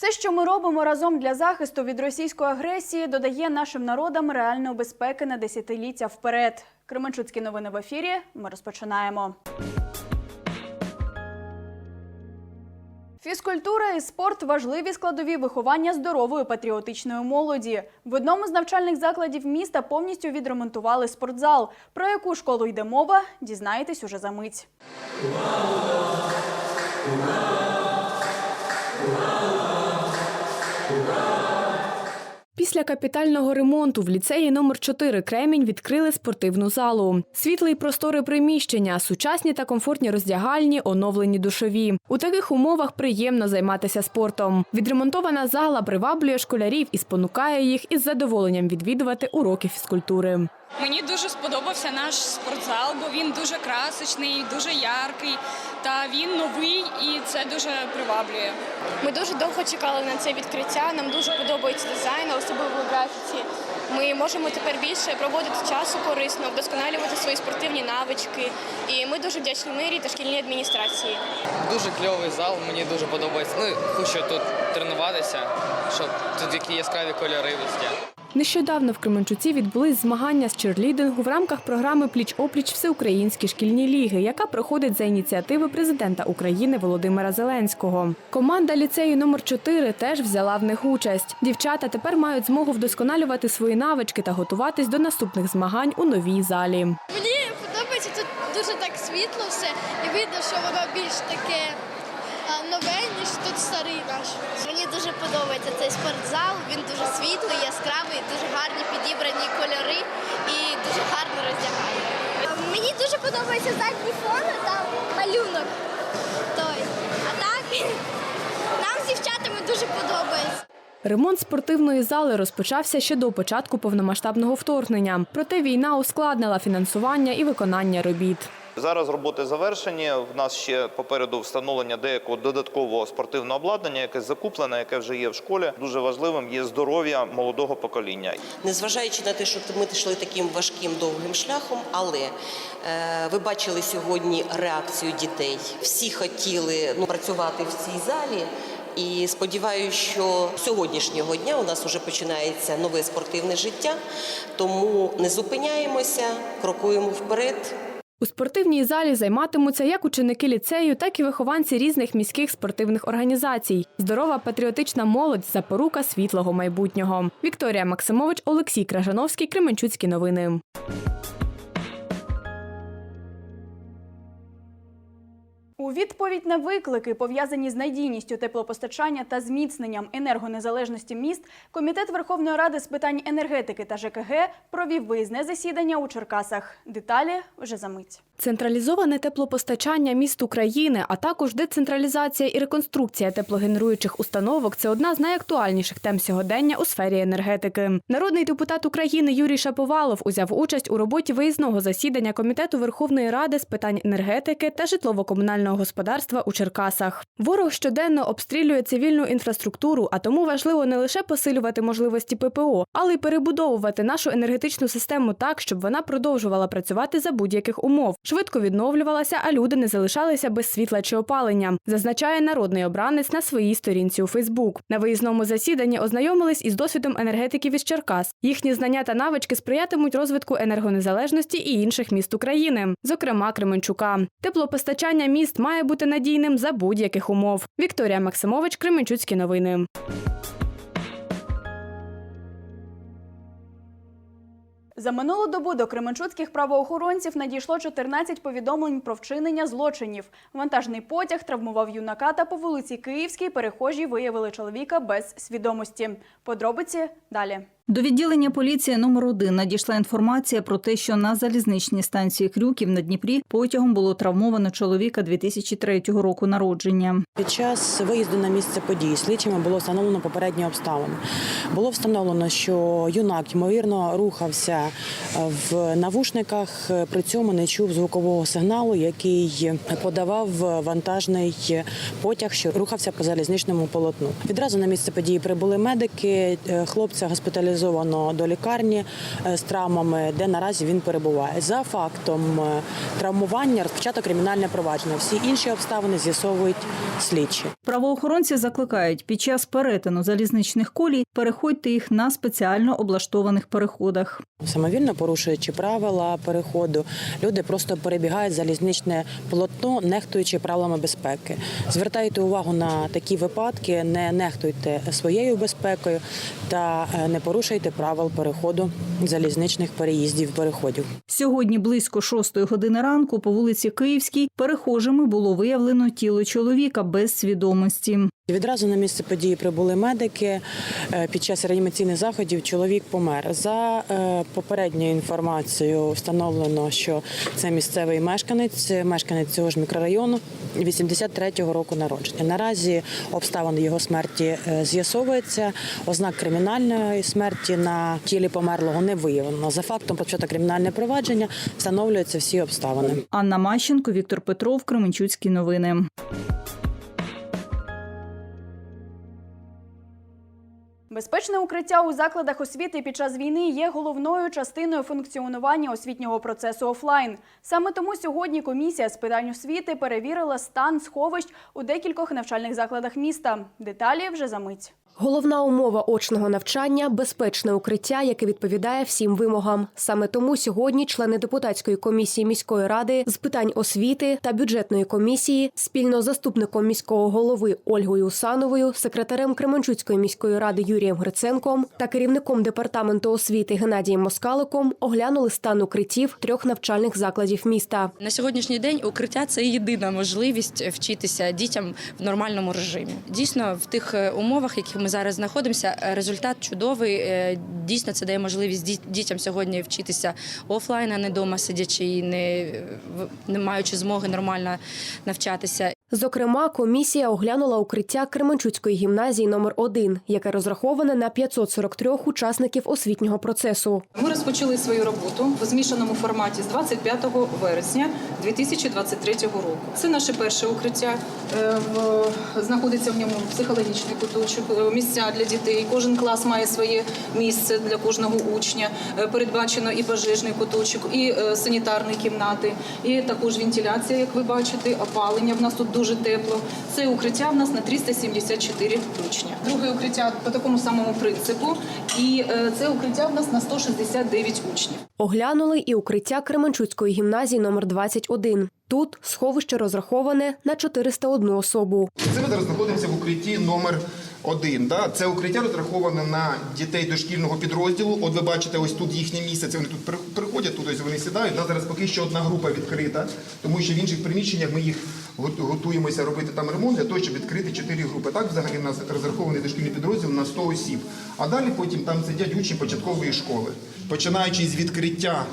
Все, що ми робимо разом для захисту від російської агресії, додає нашим народам реальної безпеки на десятиліття вперед. Кременчуцькі новини в ефірі. Ми розпочинаємо. Фізкультура і спорт важливі складові виховання здорової патріотичної молоді. В одному з навчальних закладів міста повністю відремонтували спортзал. Про яку школу йде мова, дізнаєтесь уже за мить. Після капітального ремонту в ліцеї номер 4 Кремінь відкрили спортивну залу. Світле простори приміщення, сучасні та комфортні роздягальні, оновлені душові. У таких умовах приємно займатися спортом. Відремонтована зала приваблює школярів і спонукає їх із задоволенням відвідувати уроки фізкультури. Мені дуже сподобався наш спортзал, бо він дуже красочний, дуже яркий, та він новий і це дуже приваблює. Ми дуже довго чекали на це відкриття. Нам дуже подобається дизайн, особливо у графіці. Ми можемо тепер більше проводити часу корисно, вдосконалювати свої спортивні навички. І ми дуже вдячні мирі та шкільній адміністрації. Дуже кльовий зал, мені дуже подобається. Ну, хочу тут тренуватися, щоб тут які яскраві кольори везде. Нещодавно в Кременчуці відбулись змагання з черлідингу в рамках програми Пліч-опліч Всеукраїнські шкільні ліги, яка проходить за ініціативи президента України Володимира Зеленського. Команда ліцею номер 4 теж взяла в них участь. Дівчата тепер мають змогу вдосконалювати свої навички та готуватись до наступних змагань у новій залі. Мені подобається тут дуже так світло все, і видно, що воно більш таке нове, ніж тут старий наш. Мені дуже подобається цей спортзал. Він дуже світлий, яскравий, дуже гарні підібрані кольори і дуже гарно роздягає. Мені дуже подобається задній фон, там малюнок той. А так нам з дівчатами дуже подобається. Ремонт спортивної зали розпочався ще до початку повномасштабного вторгнення. Проте війна ускладнила фінансування і виконання робіт. Зараз роботи завершені. В нас ще попереду встановлення деякого додаткового спортивного обладнання, яке закуплене, яке вже є в школі. Дуже важливим є здоров'я молодого покоління. Незважаючи на те, що ми йшли таким важким довгим шляхом, але е, ви бачили сьогодні реакцію дітей. Всі хотіли ну, працювати в цій залі. І сподіваюся, що сьогоднішнього дня у нас вже починається нове спортивне життя, тому не зупиняємося, крокуємо вперед. У спортивній залі займатимуться як ученики ліцею, так і вихованці різних міських спортивних організацій. Здорова патріотична молодь запорука світлого майбутнього. Вікторія Максимович, Олексій Кражановський, Кременчуцькі новини. У відповідь на виклики, пов'язані з надійністю теплопостачання та зміцненням енергонезалежності міст, Комітет Верховної Ради з питань енергетики та ЖКГ провів виїзне засідання у Черкасах. Деталі вже за мить. Централізоване теплопостачання міст України, а також децентралізація і реконструкція теплогенеруючих установок це одна з найактуальніших тем сьогодення у сфері енергетики. Народний депутат України Юрій Шаповалов узяв участь у роботі виїзного засідання Комітету Верховної Ради з питань енергетики та житлово-комунального господарства у Черкасах. Ворог щоденно обстрілює цивільну інфраструктуру, а тому важливо не лише посилювати можливості ППО, але й перебудовувати нашу енергетичну систему так, щоб вона продовжувала працювати за будь-яких умов, швидко відновлювалася, а люди не залишалися без світла чи опалення, зазначає народний обранець на своїй сторінці у Фейсбук. На виїзному засіданні ознайомились із досвідом енергетиків із Черкас. Їхні знання та навички сприятимуть розвитку енергонезалежності і інших міст України, зокрема Кременчука. Теплопостачання міст має бути надійним за будь-яких умов. Вікторія Максимович, Кременчуцькі новини. За минулу добу до кременчуцьких правоохоронців надійшло 14 повідомлень про вчинення злочинів. Вантажний потяг травмував юнака та по вулиці Київській перехожі виявили чоловіка без свідомості. Подробиці далі. До відділення поліції номер 1 надійшла інформація про те, що на залізничній станції Крюків на Дніпрі потягом було травмовано чоловіка 2003 року народження. Під час виїзду на місце події слідчими було встановлено попередні обставини. Було встановлено, що юнак ймовірно рухався в навушниках, при цьому не чув звукового сигналу, який подавав вантажний потяг, що рухався по залізничному полотну. Відразу на місце події прибули медики. Хлопця госпіталізували госпіталізовано до лікарні е, з травмами, де наразі він перебуває. За фактом е, травмування розпочато кримінальне провадження. Всі інші обставини з'ясовують слідчі. Правоохоронці закликають під час перетину залізничних колій переходьте їх на спеціально облаштованих переходах. Самовільно порушуючи правила переходу, люди просто перебігають залізничне полотно, нехтуючи правилами безпеки. Звертайте увагу на такі випадки, не нехтуйте своєю безпекою та е, не порушуйте правил переходу залізничних переїздів переходів. Сьогодні близько шостої години ранку по вулиці Київській перехожими було виявлено тіло чоловіка без свідомості. Відразу на місце події прибули медики. Е, Під час реанімаційних заходів чоловік помер. За е, попередньою інформацією встановлено, що це місцевий мешканець, мешканець цього ж мікрорайону 83-го року народження. Наразі обставини його смерті е, з'ясовуються. Ознак кримінальної смерті на тілі померлого не виявлено. За фактом почато кримінальне провадження встановлюються всі обставини. Анна Мащенко, Віктор Петров, Кременчуцькі новини. Безпечне укриття у закладах освіти під час війни є головною частиною функціонування освітнього процесу офлайн. Саме тому сьогодні комісія з питань освіти перевірила стан сховищ у декількох навчальних закладах міста. Деталі вже за мить. Головна умова очного навчання безпечне укриття, яке відповідає всім вимогам. Саме тому сьогодні члени депутатської комісії міської ради з питань освіти та бюджетної комісії спільно з заступником міського голови Ольгою Усановою, секретарем Кременчуцької міської ради Юрієм Гриценком та керівником департаменту освіти Геннадієм Москаликом оглянули стан укриттів трьох навчальних закладів міста. На сьогоднішній день укриття це єдина можливість вчитися дітям в нормальному режимі. Дійсно, в тих е, умовах, яких ми зараз знаходимося, е, результат чудовий. Е, Дійсно, це дає можливість діт- дітям сьогодні вчитися офлайн, а не вдома сидячи і не, не маючи змоги нормально навчатися. Зокрема, комісія оглянула укриття Кременчуцької гімназії номер 1 яке розраховане на 543 учасників освітнього процесу. Ми розпочали свою роботу в змішаному форматі з 25 вересня 2023 року. Це наше перше укриття. Е, Знаходиться в ньому психологічний куточок, е, місця для дітей. Кожен клас має своє місце для кожного учня. Е, Передбачено і пожежний куточок, і санітарні кімнати, і також вентиляція, як ви бачите, опалення. В нас тут дуже тепло. Це укриття в нас на 374 учня. Друге укриття по такому самому принципу. І е, це укриття в нас на 169 учнів. Оглянули і укриття Кременчуцької гімназії номер 21 Тут сховище розраховане на 401 особу. Це ми зараз знаходимося в укритті номер один. Да? Це укриття розраховане на дітей дошкільного підрозділу. От ви бачите, ось тут їхнє місце. Це вони тут приходять, тут ось вони сідають. Да? Зараз поки що одна група відкрита, тому що в інших приміщеннях ми їх готуємося робити там ремонт для того, щоб відкрити чотири групи. Так, взагалі в нас розрахований дошкільний підрозділ на 100 осіб. А далі потім там сидять учні початкової школи. Починаючи з відкриття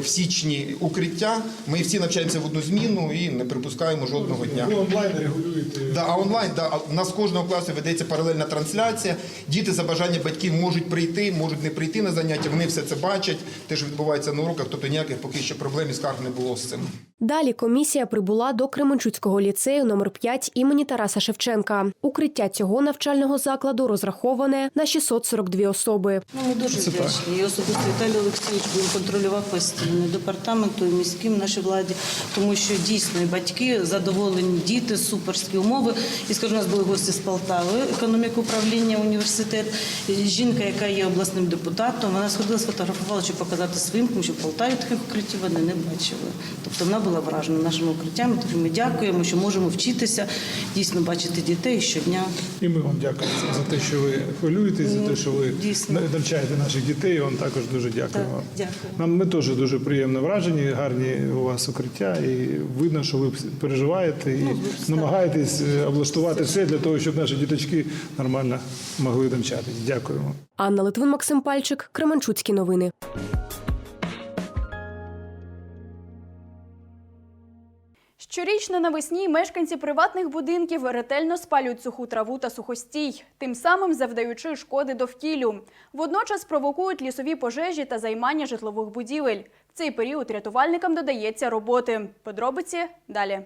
в січні укриття, ми всі навчаємося в одну зміну і не припускаємо жодного дня. Ви онлайн регулюєте. Да, а онлайн, да, у нас кожного класу ведеться паралельна трансляція. Діти за бажання батьків можуть прийти, можуть не прийти на заняття. Вони все це бачать. Те, що відбувається на уроках, тобто ніяких поки що проблем і скарг не було з цим. Далі комісія прибула до Кременчуцького ліцею номер 5 імені Тараса Шевченка. Укриття цього навчального закладу розраховане на 642 особи. Ну, ми дуже вдячні. І особисто Віталій Олексійович він контролював постійно департаменту і міським нашій владі, тому що дійсно і батьки задоволені, діти, суперські умови. І скажу, у нас були гості з Полтави, економіка управління університет. Жінка, яка є обласним депутатом, вона сходила, сфотографувала, щоб показати своїм, тому що в Полтаві таких укриттів вони не бачили. Тобто вона була вражена нашими укриттями. Тому ми дякуємо, що можемо вчитися, дійсно бачити дітей щодня. І ми вам дякуємо за те, що ви хвилюєтесь, за те, що ви Дійсно. навчаєте наших дітей. Вам також дуже дякуємо. Так, дякую. Нам ми теж дуже приємно вражені, гарні у вас укриття, і видно, що ви переживаєте і намагаєтесь е, облаштувати все для того, щоб наші діточки нормально могли навчатись. Дякуємо. Анна Литвин, Максим Пальчик, Кременчуцькі новини. Щорічно навесні мешканці приватних будинків ретельно спалюють суху траву та сухостій, тим самим завдаючи шкоди довкіллю. Водночас провокують лісові пожежі та займання житлових будівель. В цей період рятувальникам додається роботи. Подробиці далі.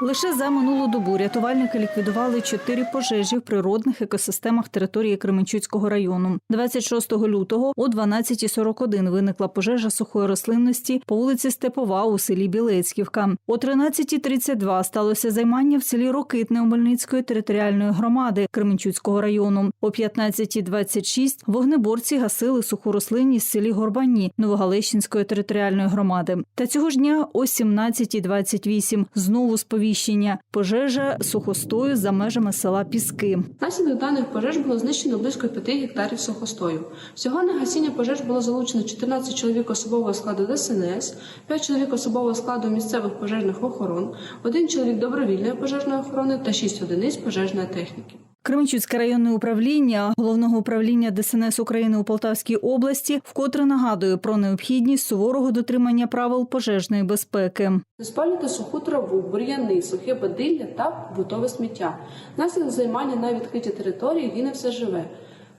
Лише за минулу добу рятувальники ліквідували чотири пожежі в природних екосистемах території Кременчуцького району. 26 лютого о 12.41 виникла пожежа сухої рослинності по вулиці Степова у селі Білецьківка. О 13.32 сталося займання в селі Рокитне Омельницької територіальної громади Кременчуцького району. О 15.26 вогнеборці гасили суху рослинність в селі Горбані Новогалещинської територіальної громади. Та цього ж дня о 17.28 знову сповіщення пожежа сухостою за межами села Піски. Внаслідок даних пожеж було знищено близько 5 гектарів сухостою. Всього на гасіння пожеж було залучено 14 чоловік особового складу ДСНС, 5 чоловік особового складу місцевих пожежних охорон, 1 чоловік добровільної пожежної охорони та 6 одиниць пожежної техніки. Кременчуцьке районне управління головного управління ДСНС України у Полтавській області вкотре нагадує про необхідність суворого дотримання правил пожежної безпеки. Не спалюйте суху траву, бур'яни, сухе бадилля та побутове сміття. Наслідок займання на відкритій території гине все живе.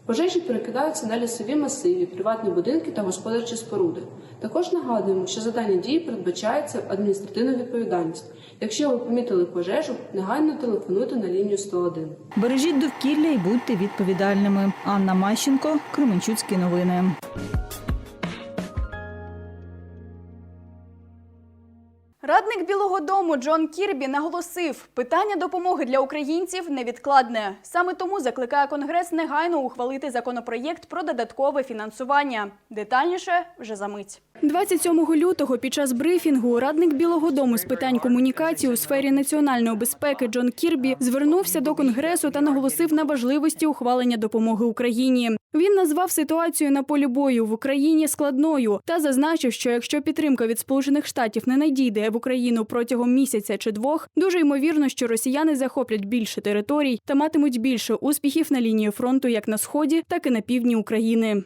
Пожежі перекидаються на лісові масиві, приватні будинки та господарчі споруди. Також нагадуємо, що за дані дії передбачається адміністративна відповідальність. Якщо ви помітили пожежу, негайно телефонуйте на лінію 101. Бережіть довкілля і будьте відповідальними. Анна Мащенко, Кременчуцькі новини. Радник Білого Дому Джон Кірбі наголосив, питання допомоги для українців невідкладне. Саме тому закликає Конгрес негайно ухвалити законопроєкт про додаткове фінансування. Детальніше вже за мить. 27 лютого під час брифінгу радник Білого Дому з питань комунікації у сфері національної безпеки Джон Кірбі звернувся до Конгресу та наголосив на важливості ухвалення допомоги Україні. Він назвав ситуацію на полі бою в Україні складною та зазначив, що якщо підтримка від Сполучених Штатів не надійде в Україну протягом місяця чи двох, дуже ймовірно, що росіяни захоплять більше територій та матимуть більше успіхів на лінії фронту як на сході, так і на півдні України.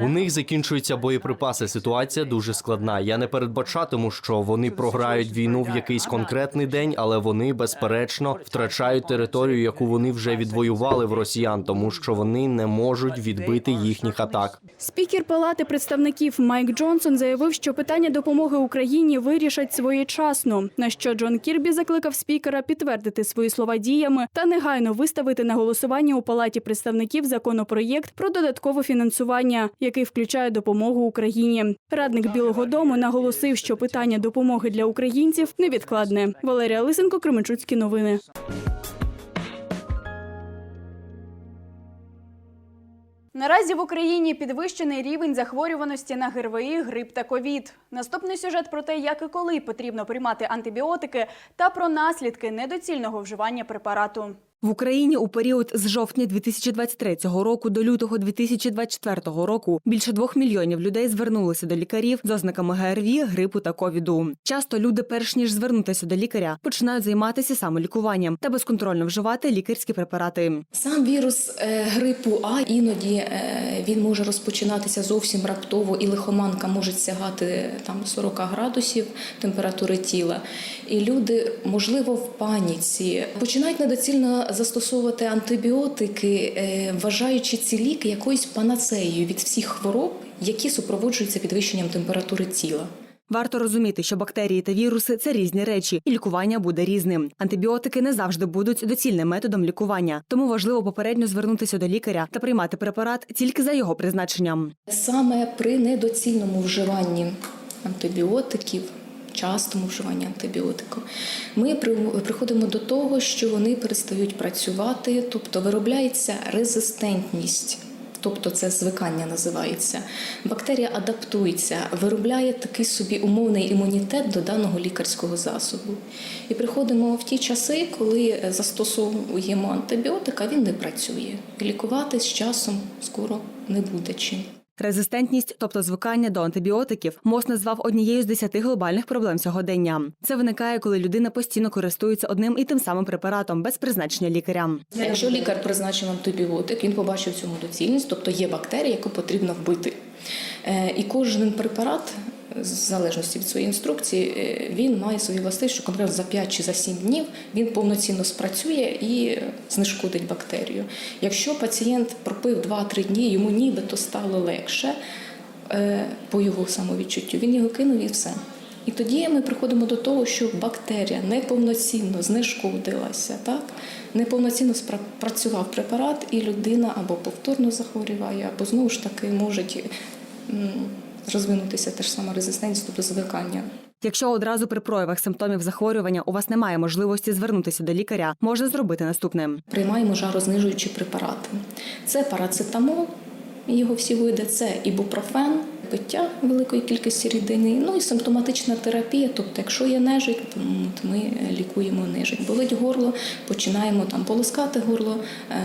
У них закінчуються боєприпаси. Ситуація дуже складна. Я не передбачатиму, що вони програють війну в якийсь конкретний день, але вони безперечно втрачають територію, яку вони вже відвоювали в росіян, тому що вони не можуть відбити їхніх атак. Спікер Палати представників Майк Джонсон заявив, що питання допомоги Україні вирішать своєчасно. На що Джон Кірбі закликав спікера підтвердити свої слова діями та негайно виставити на голосування у Палаті представників законопроєкт про додаткове фінансування, який включає допомогу Україні. Радник Білого Дому наголосив, що питання допомоги для українців невідкладне. Валерія Лисенко, Кременчуцькі новини. Наразі в Україні підвищений рівень захворюваності на ГРВІ, грип та ковід. Наступний сюжет про те, як і коли потрібно приймати антибіотики, та про наслідки недоцільного вживання препарату. В Україні у період з жовтня 2023 року до лютого 2024 року більше двох мільйонів людей звернулися до лікарів з ознаками ГРВІ, грипу та ковіду. Часто люди, перш ніж звернутися до лікаря, починають займатися самолікуванням та безконтрольно вживати лікарські препарати. Сам вірус е, грипу А іноді е, він може розпочинатися зовсім раптово, і лихоманка може сягати там 40 градусів температури тіла. І люди, можливо, в паніці починають недоцільно застосовувати антибіотики, е, вважаючи ці ліки якоюсь панацеєю від всіх хвороб, які супроводжуються підвищенням температури тіла. Варто розуміти, що бактерії та віруси це різні речі, і лікування буде різним. Антибіотики не завжди будуть доцільним методом лікування, тому важливо попередньо звернутися до лікаря та приймати препарат тільки за його призначенням. Саме при недоцільному вживанні антибіотиків, частому вживанні антибіотиків, ми приходимо до того, що вони перестають працювати, тобто виробляється резистентність. Тобто це звикання називається. Бактерія адаптується, виробляє такий собі умовний імунітет до даного лікарського засобу. І приходимо в ті часи, коли застосовуємо антибіотика, він не працює. І лікувати з часом скоро не буде чим. Резистентність, тобто звикання до антибіотиків, МОЗ назвав однією з десяти глобальних проблем сьогодення. Це виникає, коли людина постійно користується одним і тим самим препаратом без призначення лікаря. Якщо лікар призначив антибіотик, він побачив в цьому доцільність, тобто є бактерія, яку потрібно вбити. Е, І кожен препарат, в залежності від своєї інструкції, е, він має свої властивості, що конкретно за 5 чи за 7 днів він повноцінно спрацює і знешкодить бактерію. Якщо пацієнт пропив 2-3 дні, йому нібито стало легше е, по його самовідчуттю, він його кинув і все. І тоді ми приходимо до того, що бактерія неповноцінно знешкодилася, так? неповноцінно спра- працював препарат, і людина або повторно захворюває, або знову ж таки може м, розвинутися теж саме резистентність, тобто звикання. Якщо одразу при проявах симптомів захворювання у вас немає можливості звернутися до лікаря, можна зробити наступне. Приймаємо жарознижуючі препарати. Це парацетамол, його всі види, це ібупрофен, пиття великої кількості рідини, ну і симптоматична терапія. Тобто, якщо є нежить, то ми лікуємо нежить. Болить горло, починаємо там полоскати горло, е,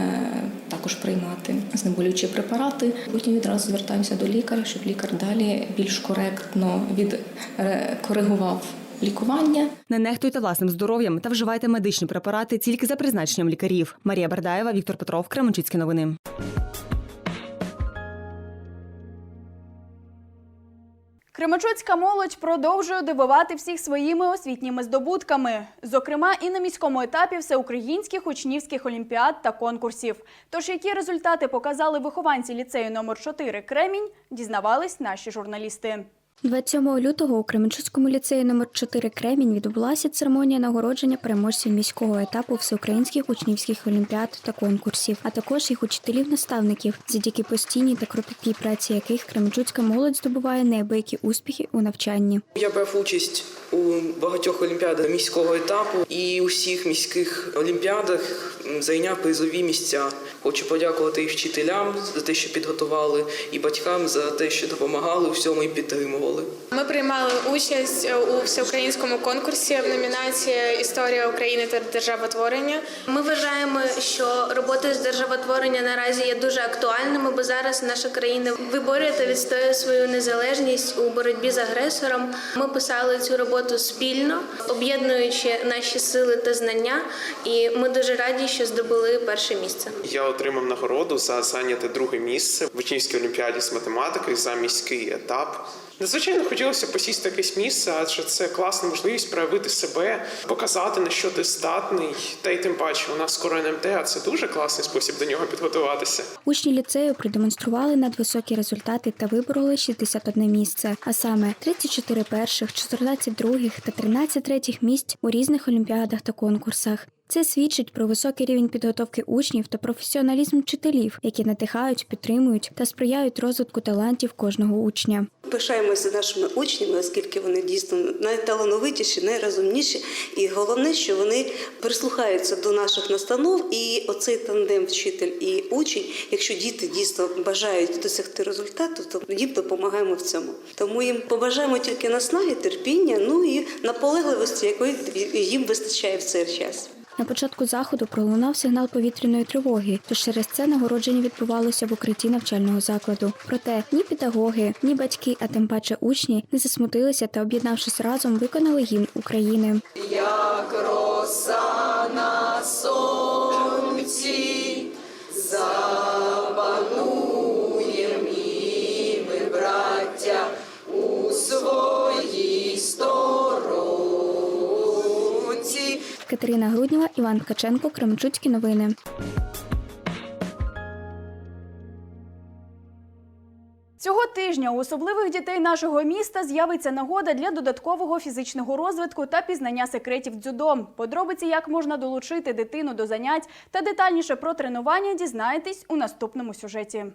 також приймати знеболюючі препарати. Потім відразу звертаємося до лікаря, щоб лікар далі більш коректно відкоригував лікування. Не нехтуйте власним здоров'ям та вживайте медичні препарати тільки за призначенням лікарів. Марія Бердаєва, Віктор Петров, Кременчуцькі новини. Кременчуцька молодь продовжує дивувати всіх своїми освітніми здобутками, зокрема і на міському етапі всеукраїнських учнівських олімпіад та конкурсів. Тож, які результати показали вихованці ліцею номер 4 Кремінь, дізнавались наші журналісти. 27 лютого у Кременчуцькому ліцеї номер 4 Кремінь відбулася церемонія нагородження переможців міського етапу всеукраїнських учнівських олімпіад та конкурсів, а також їх учителів-наставників, завдяки постійній та кропіткій праці яких Кременчуцька молодь здобуває неабиякі успіхи у навчанні. Я брав участь у багатьох олімпіадах міського етапу і у всіх міських олімпіадах зайняв призові місця. Хочу подякувати і вчителям за те, що підготували, і батькам за те, що допомагали у всьому і підтримували. Ми приймали участь у всеукраїнському конкурсі в номінації Історія України та державотворення. Ми вважаємо, що роботи з державотворення наразі є дуже актуальними, бо зараз наша країна виборює та відстоює свою незалежність у боротьбі з агресором. Ми писали цю роботу спільно, об'єднуючи наші сили та знання, і ми дуже раді, що здобули перше місце. Я отримав нагороду за зайняте друге місце в учнівській олімпіаді з математики за міський етап. Надзвичайно хотілося посісти якесь місце, адже це класна можливість проявити себе, показати на що ти здатний. Та й тим паче, у нас скоро НМТ, а це дуже класний спосіб до нього підготуватися. Учні ліцею продемонстрували надвисокі результати та вибороли 61 місце, а саме 34 перших, 14 других та 13 третіх місць у різних олімпіадах та конкурсах. Це свідчить про високий рівень підготовки учнів та професіоналізм вчителів, які надихають, підтримують та сприяють розвитку талантів кожного учня. Пишаємося нашими учнями, оскільки вони дійсно найталановитіші, найрозумніші. І головне, що вони прислухаються до наших настанов. І оцей тандем вчитель і учень, якщо діти дійсно бажають досягти результату, то їм допомагаємо в цьому. Тому їм побажаємо тільки наснаги, терпіння, ну і наполегливості, якої їм вистачає в цей час. На початку заходу пролунав сигнал повітряної тривоги, тож через це нагородження відбувалося в укритті навчального закладу. Проте ні педагоги, ні батьки, а тим паче учні не засмутилися та, об'єднавшись разом, виконали гімн України. як роса на сонці, Катерина Груднєва, Іван Ткаченко, Кременчуцькі новини. Цього тижня у особливих дітей нашого міста з'явиться нагода для додаткового фізичного розвитку та пізнання секретів дзюдо. Подробиці, як можна долучити дитину до занять та детальніше про тренування, дізнаєтесь у наступному сюжеті.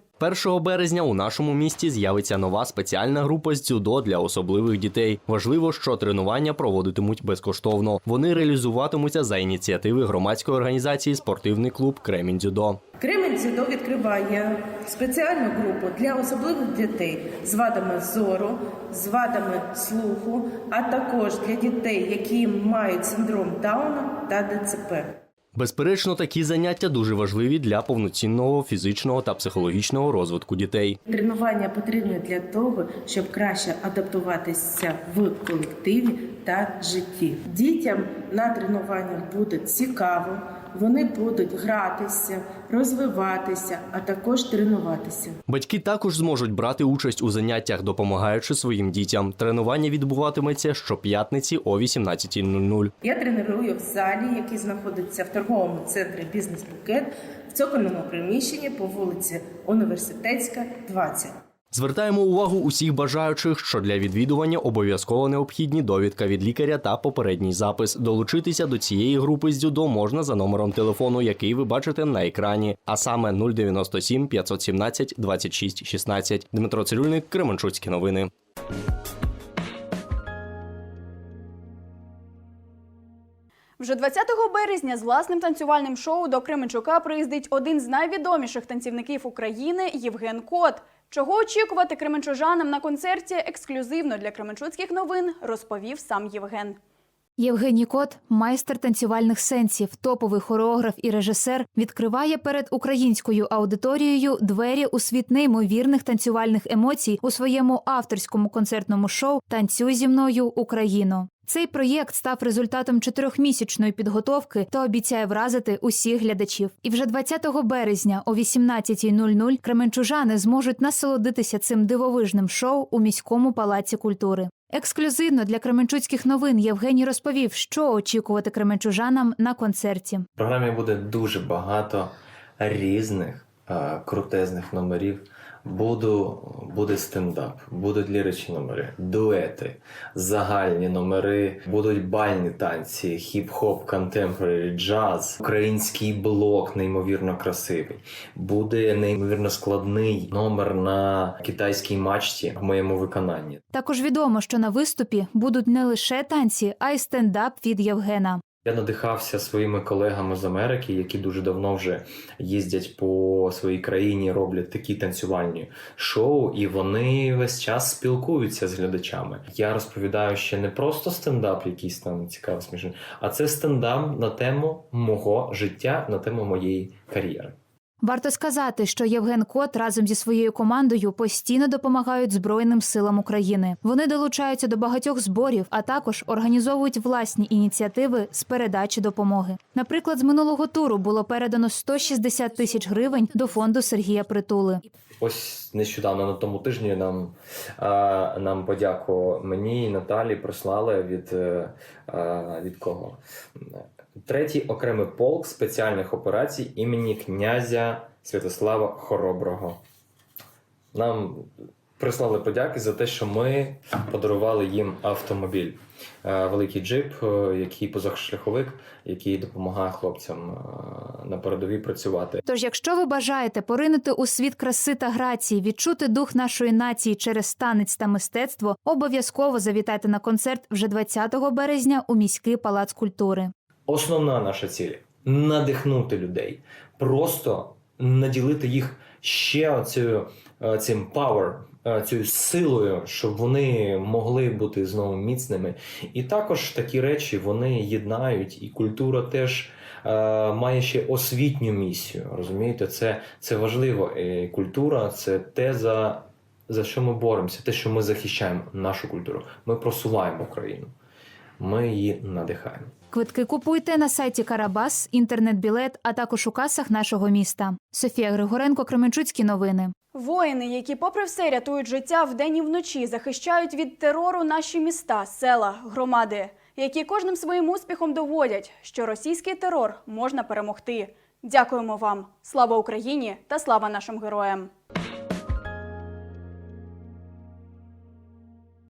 1 березня у нашому місті з'явиться нова спеціальна група з дзюдо для особливих дітей. Важливо, що тренування проводитимуть безкоштовно. Вони реалізуватимуться за ініціативи громадської організації Спортивний клуб Кремінь дзюдо. Кремінь дзюдо відкриває спеціальну групу для особливих дітей з вадами зору, з вадами слуху, а також для дітей, які мають синдром Дауна та ДЦП. Безперечно, такі заняття дуже важливі для повноцінного фізичного та психологічного розвитку дітей. Тренування потрібне для того, щоб краще адаптуватися в колективі та житті. Дітям на тренуваннях буде цікаво, вони будуть гратися, розвиватися, а також тренуватися. Батьки також зможуть брати участь у заняттях, допомагаючи своїм дітям. Тренування відбуватиметься щоп'ятниці о 18.00. Я треную в залі, який знаходиться в торговому центрі Бізнес Букет в цокольному приміщенні по вулиці Університетська, 20. Звертаємо увагу усіх бажаючих, що для відвідування обов'язково необхідні довідка від лікаря та попередній запис. Долучитися до цієї групи з дзюдо можна за номером телефону, який ви бачите на екрані, а саме 097 517 26 16. Дмитро Цирюльник, Кременчуцькі новини. Вже 20 березня з власним танцювальним шоу до Кременчука приїздить один з найвідоміших танцівників України Євген Кот. Чого очікувати кременчужанам на концерті ексклюзивно для Кременчуцьких новин, розповів сам Євген. Євгеній Кот, майстер танцювальних сенсів, топовий хореограф і режисер, відкриває перед українською аудиторією двері у світ неймовірних танцювальних емоцій у своєму авторському концертному шоу Танцюй зі мною Україно. Цей проєкт став результатом чотирьохмісячної підготовки та обіцяє вразити усіх глядачів. І вже 20 березня о 18.00 кременчужани зможуть насолодитися цим дивовижним шоу у міському палаці культури. Ексклюзивно для Кременчуцьких новин Євгеній розповів, що очікувати кременчужанам на концерті. В програмі буде дуже багато різних е, крутезних номерів. Буду, буде стендап, будуть ліричні номери, дуети, загальні номери, будуть бальні танці, хіп-хоп, контемпорарі, джаз, український блок неймовірно красивий. Буде неймовірно складний номер на китайській мачті в моєму виконанні. Також відомо, що на виступі будуть не лише танці, а й стендап від Євгена. Я надихався своїми колегами з Америки, які дуже давно вже їздять по своїй країні, роблять такі танцювальні шоу, і вони весь час спілкуються з глядачами. Я розповідаю ще не просто стендап, якийсь там цікавий смішний, а це стендап на тему мого життя, на тему моєї кар'єри. Варто сказати, що Євген Кот разом зі своєю командою постійно допомагають Збройним силам України. Вони долучаються до багатьох зборів, а також організовують власні ініціативи з передачі допомоги. Наприклад, з минулого туру було передано 160 тисяч гривень до фонду Сергія Притули. Ось нещодавно на тому тижні нам, а, нам подяку мені і Наталі прислали від, е, а, від кого? Третій окремий полк спеціальних операцій імені князя Святослава Хороброго. Нам прислали подяки за те, що ми подарували їм автомобіль. Е, Великий джип, е, який позашляховик, який допомагає хлопцям е, на передовій працювати. Тож, якщо ви бажаєте поринути у світ краси та грації, відчути дух нашої нації через танець та мистецтво, обов'язково завітайте на концерт вже 20 березня у міський палац культури. Основна наша ціль надихнути людей, просто наділити їх ще оцею, цим power, цією силою, щоб вони могли бути знову міцними. І також такі речі вони єднають, і культура теж е, має ще освітню місію. Розумієте, це, це важливо. І культура це те, за, за що ми боремося, те, що ми захищаємо нашу культуру. Ми просуваємо Україну. Ми її надихаємо. Квитки купуйте на сайті Карабас, інтернет-білет, а також у касах нашого міста. Софія Григоренко, Кременчуцькі новини. Воїни, які, попри все, рятують життя вдень і вночі, захищають від терору наші міста, села, громади, які кожним своїм успіхом доводять, що російський терор можна перемогти. Дякуємо вам! Слава Україні та слава нашим героям!